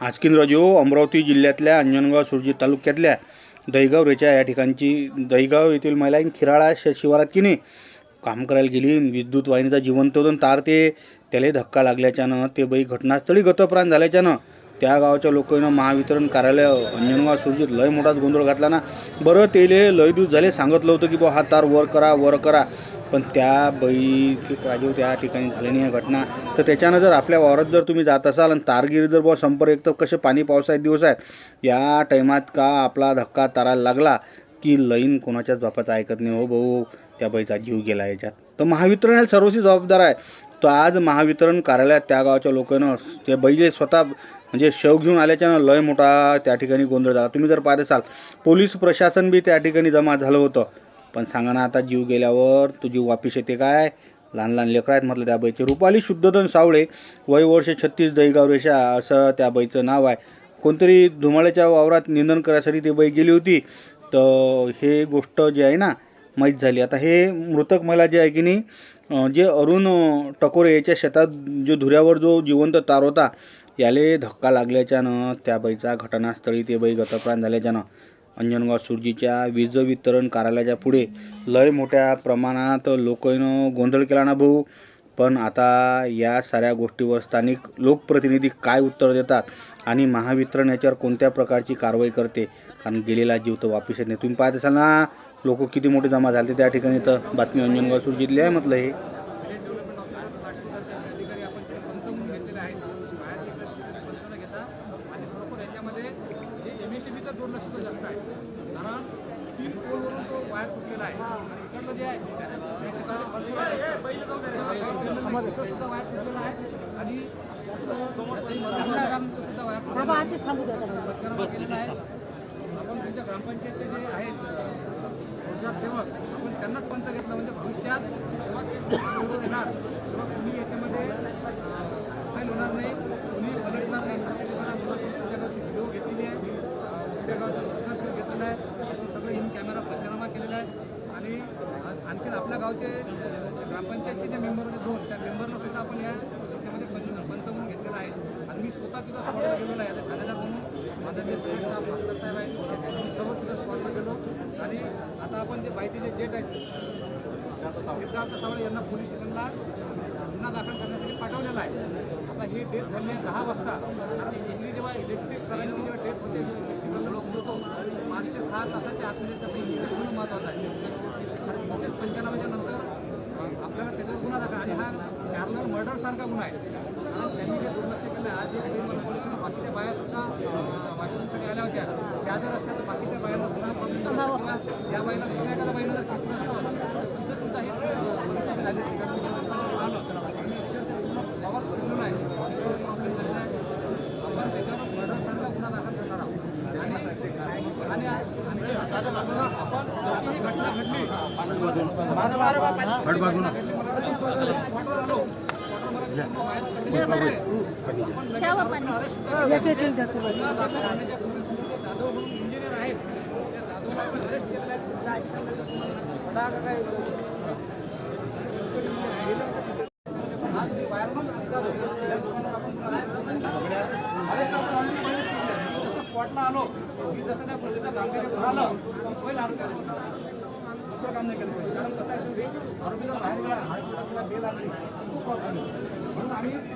आजकीन राजू अमरावती जिल्ह्यातल्या अंजनगाव सुरजी तालुक्यातल्या दहीगाव रेच्या या ठिकाणची दहीगाव येथील महिला खिराळा श शिवारात की नाही काम करायला गेली. विद्युत वाहिनीचा जिवंत तार ते त्याला धक्का लागल्याच्यानं ते बाई घटनास्थळी गतप्राण झाल्याच्यानं त्या गावाच्या लोकांना महावितरण कार्यालय अंजनगाव सुरजीत लय मोठाच गोंधळ घातला ना. बरं तेले लय दिवस झाले सांगितलं होतं की बा हा तार वर करा वर करा. पण त्या बाई राजीव त्या ठिकाणी झाली नाही घटना. तर त्याच्यानं जर आपल्या वावरात जर तुम्ही जात असाल आणि तारगिरी जर बुवा संपर्क एक तर कसे पाणी पावसाळ्यात दिवस आहेत? या टायमात का आपला धक्का तारायला लागला की लईन कोणाच्याच बापाचं ऐकत नाही हो भाऊ? त्या बाईचा जीव गेला याच्यात. तर महावितरण हे सर्वस्वी जबाबदार आहे. तर आज महावितरण कार्यालयात त्या गावाच्या लोकांना ते बैले स्वतः म्हणजे शव घेऊन आल्याच्यानं लय मोठा त्या ठिकाणी गोंधळ झाला. तुम्ही जर पाहत असाल पोलीस प्रशासन बी त्या ठिकाणी जमा झालं होतं. पण सांगा ना आता जीव गेल्यावर तो जीव वापिस येते काय? लहान लहान लेकरं आहेत म्हटलं त्या बाईचे. रुपाली शुद्धोधन सावळे वय वर्ष छत्तीस दहीगाव रेषा असं त्या बाईचं नाव आहे. कोणतरी धुमाळ्याच्या वावरात निंदन करायसाठी ती बाई गेली होती. तर हे गोष्ट जी आहे ना माहीत झाली. आता हे मृतक महिला जे आहे की नाही जे अरुण टकोरे याच्या शेतात जो धुऱ्यावर जो जिवंत तार होता याले धक्का लागल्याच्यानं त्या बाईचा घटनास्थळी ते बाई गतप्राण झाल्याच्यानं अंजनगाव सुरजीच्या वीज वितरण कार्यालयाच्या पुढे. लय मोठ्या प्रमाणात लोकांनं गोंधळ केला ना भाऊ. पण आता या साऱ्या गोष्टीवर स्थानिक लोकप्रतिनिधी काय उत्तर देतात आणि महावितरण याच्यावर कोणत्या प्रकारची कारवाई करते? कारण गेलेला जीव तर वापिस येत नाही. तुम्ही पाहत असाल ना लोक किती मोठे जमा झाले त्या ठिकाणी तर. बातमी अंजनगाव सुरजीतली आहे म्हटलं हे अधिकारी आपण ते पंचवून घेतलेले आहेत बाहेरचे इकडे पंचवून घेतात आणि खरोखर याच्यामध्ये जे बीचं दुर्लक्ष जास्त आहे. कारण तीन पोलवरून तो वायर तुटलेला आहे. आणि इकडलं जे आहे त्या क्षेत्रामध्ये सुद्धा वायर तुटलेला आहे. आणि इथं सुद्धा आहे. पंचनामा केलेला आहे. आपण तुमच्या ग्रामपंचायतचे जे आहेत रोजगार सेवक आपण त्यांनाच पंच घेतलं म्हणजे भविष्यात जेव्हा ते निवडून येणार तेव्हा कुणी याच्यामध्ये फाईल होणार नाही कुणी पलटणार नाही साक्षी देताना तुमच्या गावची व्हिडिओ घेतलेली आहे अं, तुमच्या गावचं रोजगार सेवक घेतलेला आहे आपण सगळं इन कॅमेरा पंचनामा केलेला आहे आणि आणखीन आपल्या गावचे ग्रामपंचायतचे जे मेंबर होते दोन त्या मेंबरला सुद्धा आपण या याच्यामध्ये पंच म्हणून घेतलेला आहे. आणि मी स्वतः तिथं स्पॉटला गेलेलो आहे. आता ठाणेदार म्हणून माझा जे श्रेष्ठ भास्कर साहेब आहेत. मी सर्व तिथं स्पॉटला गेलो. आणि आता आपण जे बाईचे जे जेट आहेत सिद्धार्थ सावळे यांना पोलीस स्टेशनला गुन्हा दाखल करण्यासाठी पाठवलेला आहे. आता ही डेथ झाली आहे दहा वाजता. कारण ही जेव्हा इलेक्ट्रिक सरांची जेव्हा डेथ होते तिथं लोक होतो पाच ते सहा तासाच्या आतमध्ये त्याचं इन्व्हेस्ट महत्त्वाचं आहे पंचनाम्याच्या नंतर आपल्याला त्याच्यावर गुन्हा दाखल. आणि हा पॅरलर मर्डरसारखा गुन्हा आहे. कारण त्यांनी जे दुर्लक्ष केलं आज जे पोलिसांना बाकीच्या बाया सुद्धा वाशिमसाठी आल्या होत्या. त्या जर असल्या तर बाकीच्या बायांना सुद्धा problem झाला किंवा त्या बाईला दुसऱ्या एखाद्या बाईला जर टाकलं असतं तर तिथं सुद्धा हे परिस्थिती झाली असती. कारण मी लोकांना आलं आणि अक्षरशः पूर्ण कव्हर केलेलं आहे प्रॉब्लेम झालेला आहे आपण त्याच्यावर मर्डर सारखा गुन्हा दाखल करणार आहोत आणि आणि आणि आपण जशी ही घटना घडली क्वार्टर आलो क्वार्टर मला पूर्ण बाहेर कंडिशन आहे. आपण लगेच अरेस्ट गुन्हा दाखल करण्याच्या पूर्वी जाधव म्हणून इंजिनियर आहेत त्या जाधवला आपण अरेस्ट केलेलं आहे आज ते fireman जाधव, या लोकांना आपण arrest आपण already पहिलेच केलेलं आहे. मी जसं स्पॉटला आलो मी जसं त्या गोष्टीचं गांभीर्य पाहिलं मी पहिलं आरोग्य दुसरं काम नाही केलं पाहिजे कारण कसं आहे शेवटी आरोपीला बाहेर गेला हार्ट बेल लागली खूप म्हणून आम्ही